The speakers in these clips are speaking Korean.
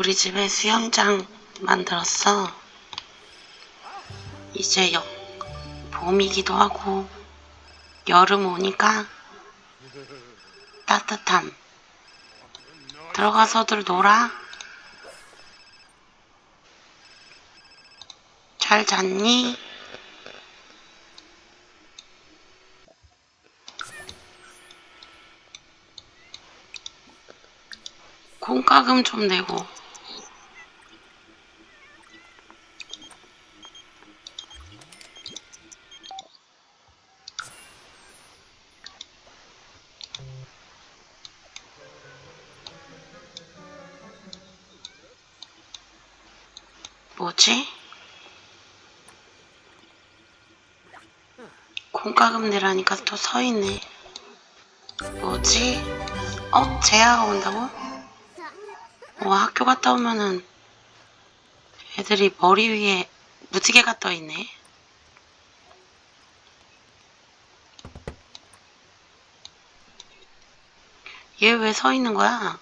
우리 집에 수영장 만들었어. 이제 여, 봄이기도 하고 여름 오니까 따뜻함. 들어가서들 놀아. 잘 잤니? 공과금 좀 내고. 뭐지? 공과금 내라니까 또 서 있네. 뭐지? 어? 재하가 온다고? 어, 학교 갔다 오면은 애들이 머리 위에 무지개가 떠 있네. 얘 왜 서 있는 거야?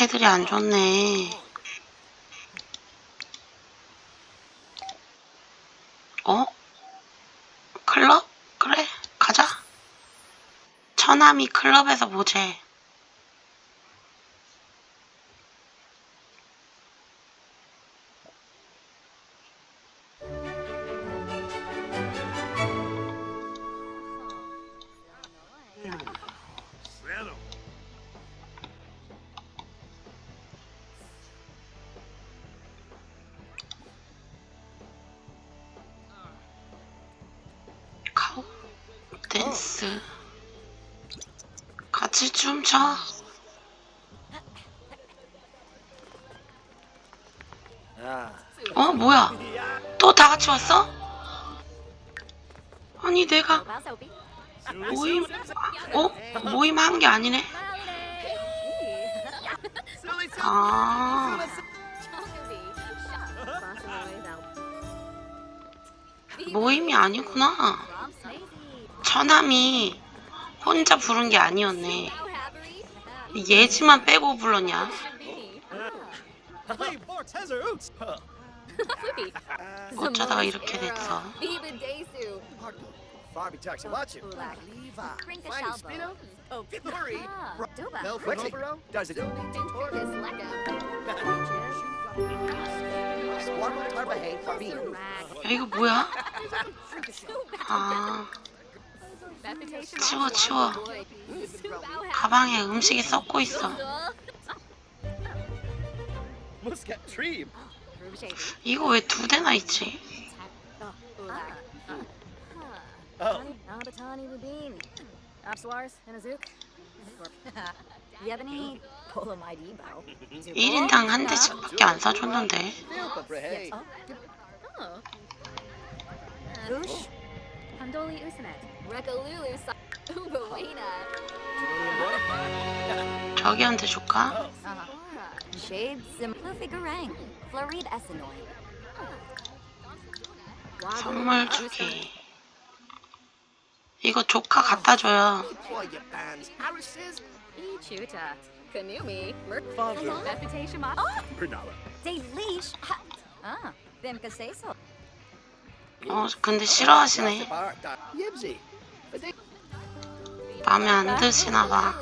상태들이 안 좋네. 어? 클럽? 그래, 가자. 처남이 클럽에서 보재. 댄스. 같이 춤춰. 어, 뭐야? 또 다 같이 왔어? 아니, 내가 모임, 어? 모임 한 게 아니네? 아, 모임이 아니구나. 처남이 혼자 부른 게 아니었네. 예지만 빼고 불렀냐? 어쩌다가 이렇게 됐어? Oh. 야, 이거 뭐야? 아, 치워, 치워. 가방에 음식이 썩고 있어. 이거 왜 두 대나 있지? Oh, Nabatani Rubin. Apswars and Azuk. Yebony. Polamide Ebo. 1인당 한 대씩밖에 안 사줬는데. Filpa, Brehe. Ush. Pandoli Usanet. Rekalulu Sa. Ubawena. 저기한테 줄까? Shade Sim. Lufigarang. Florid Essenoy. 선물 주기. 이거 조카 갖다 줘요. Boy, you bands. Harris's. Ichuta. Kanumi. Merk. Fondru. Reputation Mop. Pernala. They leash. Ah. Vimka say so. 어, 근데 싫어하시네. 마음에 안 드시나 봐.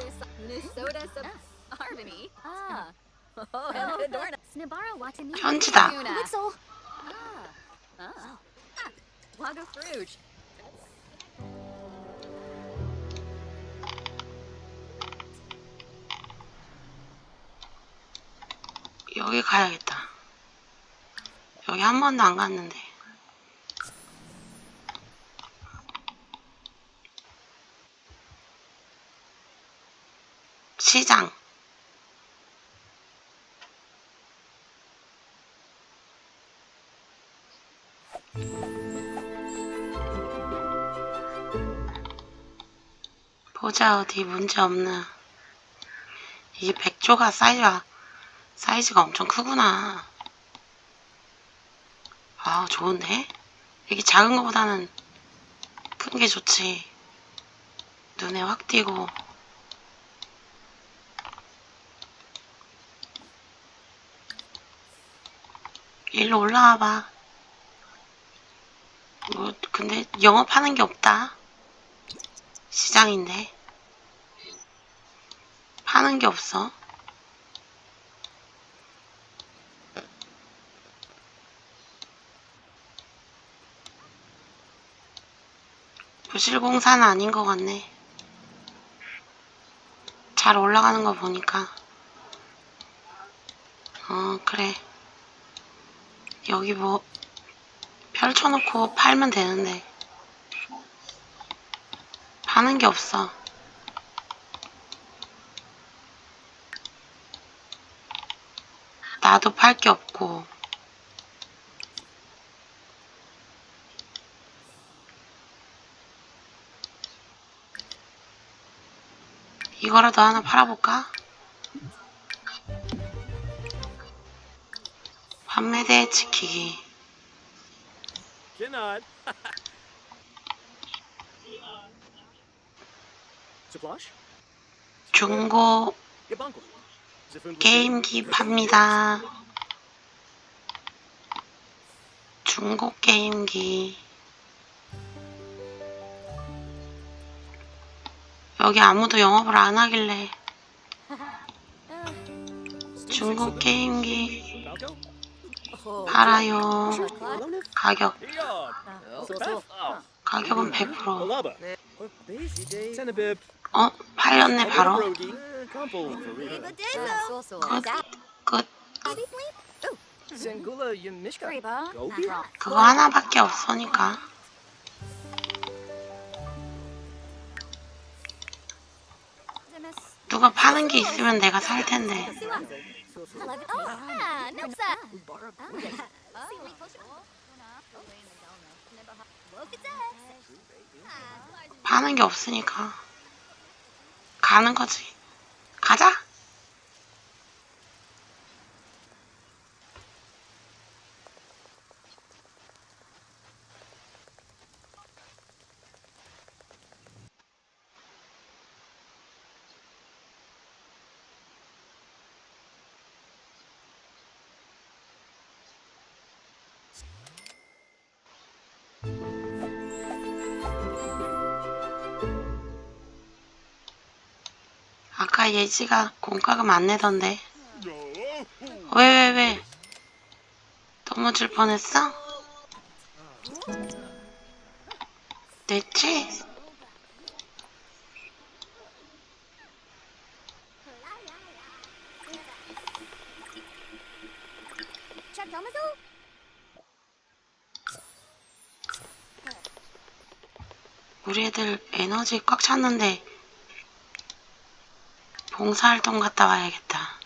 Ah. Ah. Oh. Fruge. 여기 가야겠다. 여기 한 번도 안 갔는데. 시장. 보자 어디 문제 없나. 이게 백조가 사이즈가 사이즈가 엄청 크구나. 아, 좋은데? 이게 작은 거보다는 큰 게 좋지. 눈에 확 띄고. 일로 올라와 봐. 뭐, 근데 영업하는 게 없다. 시장인데. 파는 게 없어. 부실공사는 아닌 것 같네. 잘 올라가는 거 보니까. 어, 그래. 여기 뭐, 펼쳐놓고 팔면 되는데. 파는 게 없어. 나도 팔 게 없고. 이거라도 하나 팔아볼까? 판매대 지키기. Cannot. Splash? 중고 게임기 팝니다. 중고 게임기. 여기 아무도 영업을 안 하길래 중고 게임기 팔아요. 가격 Oh. 가격은 100%. Alaba. Tenabib. 어? 팔렸네 바로. Ah. 끝. 끝. 그거 하나밖에 없으니까. 누가 파는 게 있으면 내가 살 텐데. Ah, Nopsa. 파는 게 없으니까. 가는 거지. 가자. 아까 예지가 공과금 안 내던데. 왜, 왜, 왜? 넘어질 뻔했어? 냈지? 우리 애들 에너지 꽉 찼는데 봉사활동 갔다 와야겠다.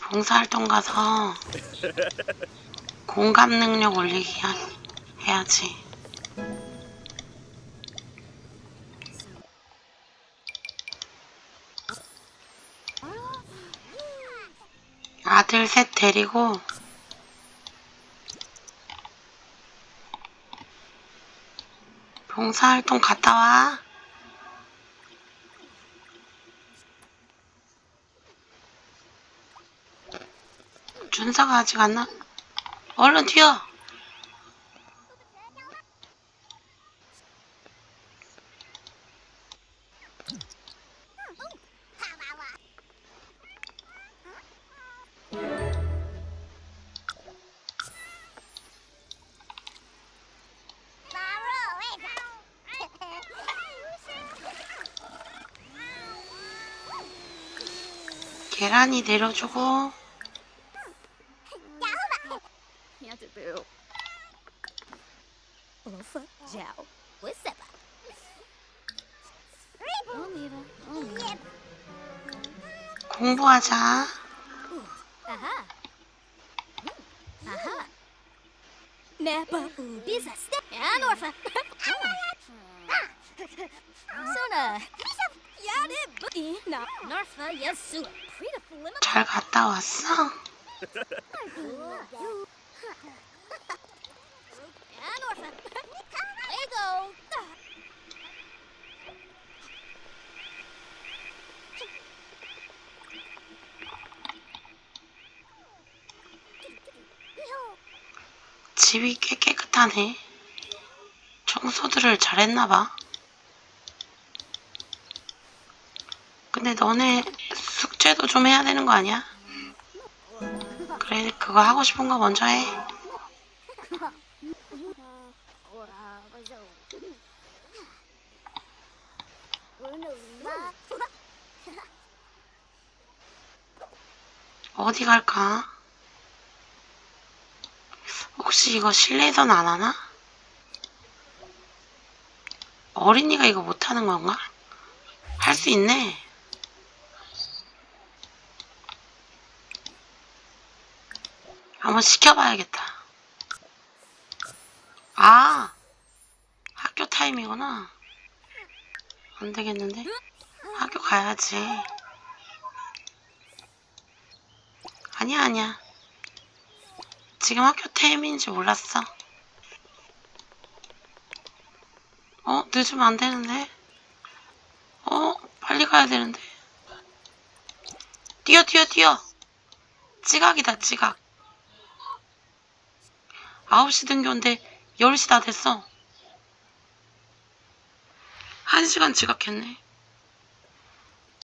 봉사활동 가서 공감 능력 올리기 하- 해야지. 아들 셋 데리고 봉사활동 갔다 와. 준서가 아직 안 나. 얼른 튀어. 계란이 내려주고. 공부하자. Aha. Aha. Napa Ubis a step and orpha. Sona. Na Norfa Yasu. 잘 갔다 왔어? 집이 꽤 깨끗하네. 청소들을 잘했나봐. 근데 너네 숙제도 좀 해야 되는 거 아니야? 그래, 그거 하고 싶은 거 먼저 해. 어디 갈까? 혹시 이거 실내에서는 안 하나? 어린이가 이거 못하는 건가? 할 수 있네. 한번 시켜봐야겠다. 아! 학교 타임이구나. 안 되겠는데? 학교 가야지. 아니야, 아니야. 지금 학교 타임인지 몰랐어. 어, 늦으면 안 되는데. 어, 빨리 가야 되는데. 뛰어, 뛰어, 뛰어. 지각이다, 지각. 9시 등교인데 10시 다 됐어. 1시간 지각했네.